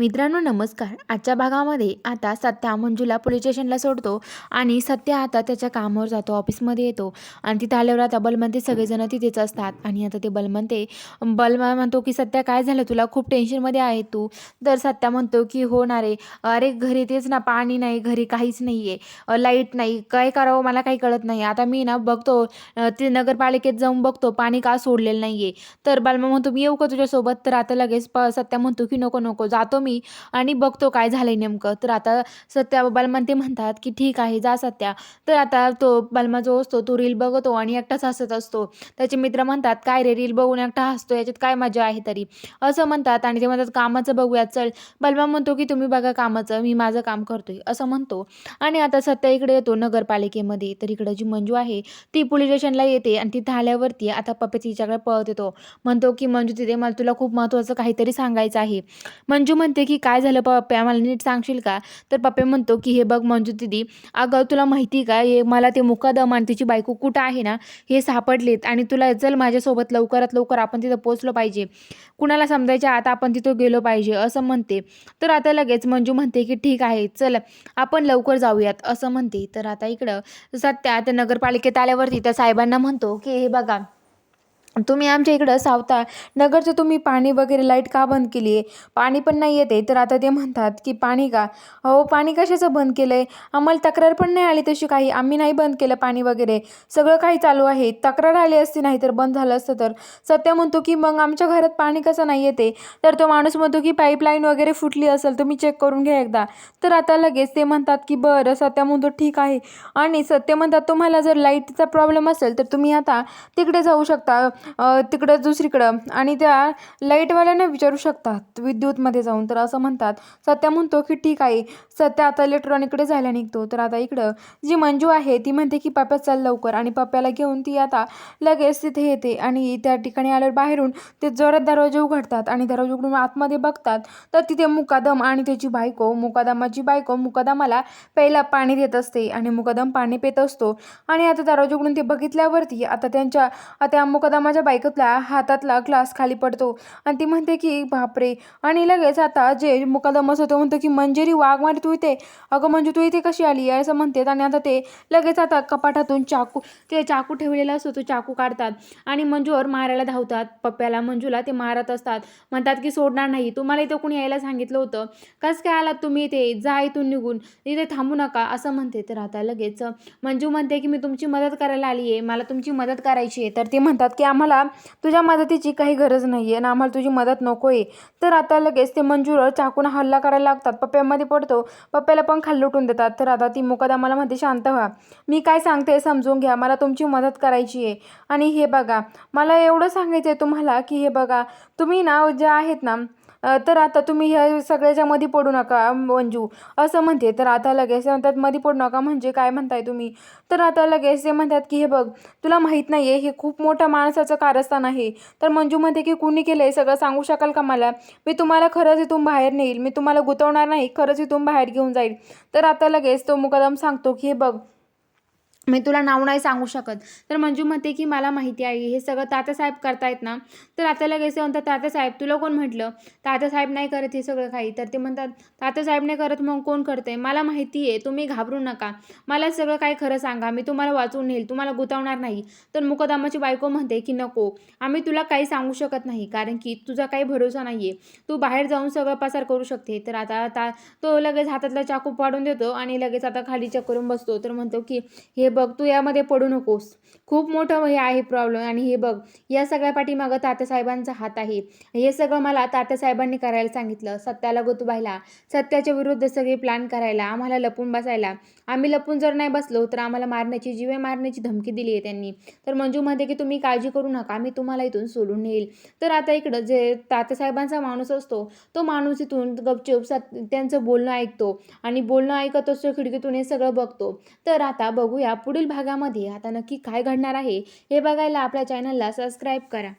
मित्रांनो नमस्कार. आजच्या भागामध्ये आता सत्या मंजूला पोलीस स्टेशनला सोडतो आणि सत्या आता त्याच्या कामावर जातो ऑफिसमध्ये येतो. आणि तिथं आल्यावर आता बलमंते सगळेजण तिथेच असतात. आणि आता ते बलमंते बलमा म्हणतो की सत्या काय झालं? तुला खूप टेन्शनमध्ये आहे तू. तर सत्या म्हणतो की हो ना रे. अरे घरी तेच ना पाणी नाही घरी काहीच नाही आहे लाइट नाही. काय करावं? मला काही कळत नाही. आता मी ना बघतो ते नगरपालिकेत जाऊन बघतो. पाणी का सोडलेलं नाही आहे तर बलमा म्हणतो मी येऊ का तुझ्यासोबत? तर आता लगेच प सत्या म्हणतो की नको नको. जातो मी. आणि बघतो काय झालंय नेमकं. तर आता सत्या बलमान ते म्हणतात की ठीक आहे जा सत्या. तर आता तो बलमा जो असतो तो रील बघतो आणि एकटाच हसत असतो. त्याचे मित्र म्हणतात काय रे रील बघून एकटा हसतो याच्यात काय मजा आहे तरी? असं म्हणतात आणि ते म्हणतात कामाचं बघूयात चल. बलमा म्हणतो की तुम्ही बघा कामाचं मी माझं काम करतोय. असं म्हणतो. आणि आता सत्या इकडे येतो नगरपालिकेमध्ये. तर इकडं जी मंजू आहे ती पोलीस स्टेशनला येते आणि तिथं आल्यावरती आता पप्पे तिच्याकडे पळत येतो. म्हणतो की मंजू तिथे मला तुला खूप महत्त्वाचं काहीतरी सांगायचं आहे. मंजू म्हणते म्हणते की काय झालं? पप्प्या मला नीट सांगशील का? तर पप्पे म्हणतो की हे बघ मंजू दिदी अगं तुला माहिती का? हे मला ते मुकादम आणि तिची बायको कुठं आहे ना हे सापडलेत आणि तुला चल माझ्यासोबत लवकरात लवकर आपण तिथं पोचलो पाहिजे. कुणाला समजायच्या आता आपण तिथं गेलो पाहिजे असं म्हणते. तर आता लगेच मंजू म्हणते की ठीक आहे चल आपण लवकर जाऊयात असं म्हणते. तर आता इकडं सत्या त्या नगरपालिकेत आल्यावरती त्या साहेबांना म्हणतो की हे बघा तुम्ही आमच्या इकडं सावता. नगरचं तुम्ही पाणी वगैरे लाइट का बंद केली आहे पाणी पण नाही येते. तर आता ते म्हणतात की पाणी का? अहो पाणी कशाचं बंद केलं आहे आम्हाला तक्रार पण नाही आली तशी काही. आम्ही नाही बंद केलं पाणी वगैरे. सगळं काही चालू आहे. तक्रार आली असती नाही तर बंद झालं असतं तर. सत्य म्हणतो की मग आमच्या घरात पाणी कसं नाही येते? तर तो माणूस म्हणतो की पाईपलाईन वगैरे फुटली असेल तुम्ही चेक करून घ्या एकदा. तर आता लगेच ते म्हणतात की बरं. सत्य म्हणतो ठीक आहे. आणि सत्य म्हणतात तुम्हाला जर लाईटचा प्रॉब्लेम असेल तर तुम्ही आता तिकडे जाऊ शकता. तिकडं दुसरीकडं. आणि त्या लाईटवाल्यांना विचारू शकतात. विद्युतमध्ये जाऊन तर असं म्हणतात. सत्या म्हणतो की ठीक आहे. सत्या आता इलेक्ट्रॉनिककडे जायला निघतो. तर आता इकडं जी मंजू आहे ती म्हणते की पप्प्या चल लवकर. आणि पप्प्याला घेऊन ती आता लगेच तिथे येते. आणि त्या ठिकाणी आल्यावर बाहेरून ते जोरात दरवाजे उघडतात. आणि दरवाजे उघडून आतमध्ये बघतात. तर तिथे मुकादम आणि त्याची बायको मुकादमाची बायको मुकादमाला पहिला पाणी देत असते. आणि मुकादम पाणी पित असतो. आणि आता दरवाजा उघडून ते बघितल्यावरती आता त्यांच्या त्या माझ्या बायकोतल्या हातातला ग्लास खाली पडतो. आणि ती म्हणते की बापरे. आणि लगेच आता जे मुकादमस असतो म्हणतो की मंजेरी वाघ मारी तू इथे अगं म्हणजे तू इथे कशी आली? असं म्हणते आणि आता ते लगेच आता कपाटातून चाकू ते चाकू ठेवलेला असतो तो चाकू काढतात. आणि मंजूवर मारायला धावतात. पप्प्याला मंजूला ते मारत असतात. म्हणतात की सोडणार नाही. तुम्हाला इथं कोणी यायला सांगितलं होतं? कसं काय आलात तुम्ही इथे? जा इथून निघून. इथे थांबू नका. असं म्हणते. तर आता लगेच मंजू म्हणते की मी तुमची मदत करायला आली आहे मला तुमची मदत करायची आहे तर ते म्हणतात की आम्हाला तुझ्या मदतीची काही गरज नाही आहे ना आम्हाला तुझी मदत नको आहे तर आता लगेच ते मंजूर चाकून हल्ला करायला लागतात. पप्प्यामध्ये पडतो. पप्प्याला पण खाली लुटून देतात. तर आता ती मुकादमाला म्हणते शांत व्हा. मी काय सांगते समजून घ्या. मला तुमची मदत करायची आहे. आणि हे बघा मला एवढं सांगायचं आहे तुम्हाला की हे बघा तुम्ही ना जे आहेत ना तर आता तुम्ही ह्या सगळ्याच्या मध्ये पडू नका मंजू. असं म्हणते. तर आता लगेच म्हणतात मध्ये पडू नका म्हणजे काय म्हणताय तुम्ही? तर आता लगेच ते म्हणतात की हे बघ तुला माहीत नाही आहे हे खूप मोठ्या माणसाचं कारस्थान आहे. तर मंजू म्हणते की कुणी केलं आहे सगळं सांगू शकाल का मला? मी तुम्हाला खरंच इथून बाहेर नेईल. मी तुम्हाला गुतवणार नाही. खरंच इथून बाहेर घेऊन जाईल. तर आता लगेच तो मुकदम सांगतो की हे बघ मी तुला नाव नाही सांगू शकत. तर मंजू म्हणते की मला माहिती आहे हे सगळं तात्यासाहेब करतायत ना. तर आता लगेच ते म्हणतात तात्यासाहेब तुला कोण म्हटलं? तात्यासाहेब नाही करत हे सगळं काही. तर ते म्हणतात तात्यासाहेब नाही करत मग कोण करते मला माहिती आहे तुम्ही घाबरू नका. मला सगळं काही खरं सांगा. मी तुम्हाला वाचवून नेईल. तुम्हाला गुतावणार नाही. तर मुकदमाची बायको म्हणते की नको. आम्ही तुला काही सांगू शकत नाही कारण की तुझा काही भरोसा नाही आहे तू बाहेर जाऊन सगळं पसार करू शकते. तर आता आता तो लगेच हातातला चाकू पाडून देतो आणि लगेच आता खाली चेक करून बसतो. तर म्हणतो की हे बघ तू यामध्ये पडू नकोस. खूप मोठं हे आहे प्रॉब्लेम आणि हे बघ या सगळ्या पाठीमागं तात्यासाहेबांचा हात आहे. हे सगळं मला तात्यासाहेबांनी करायला सांगितलं सत्याला गोतबायला सत्याच्या विरुद्ध सगळे प्लॅन करायला आम्हाला लपून बसायला. आम्ही लपून जर नाही बसलो तर आम्हाला मारण्याची जीवे मारण्याची धमकी दिली आहे त्यांनी. तर मंजू म्हणते की तुम्ही काळजी करू नका आम्ही तुम्हाला इथून सोडून नेईल. तर आता इकडं जे तात्यासाहेबांचा माणूस असतो तो माणूस इथून गपचूप सत त्यांचं बोलणं ऐकतो. आणि बोलणं ऐकत असतो खिडकीतून हे सगळं बघतो. तर आता बघूया पुढील भागामध्ये आता नक्की काय घडणार आहे हे बघायला आपल्या चॅनलला सबस्क्राईब करा.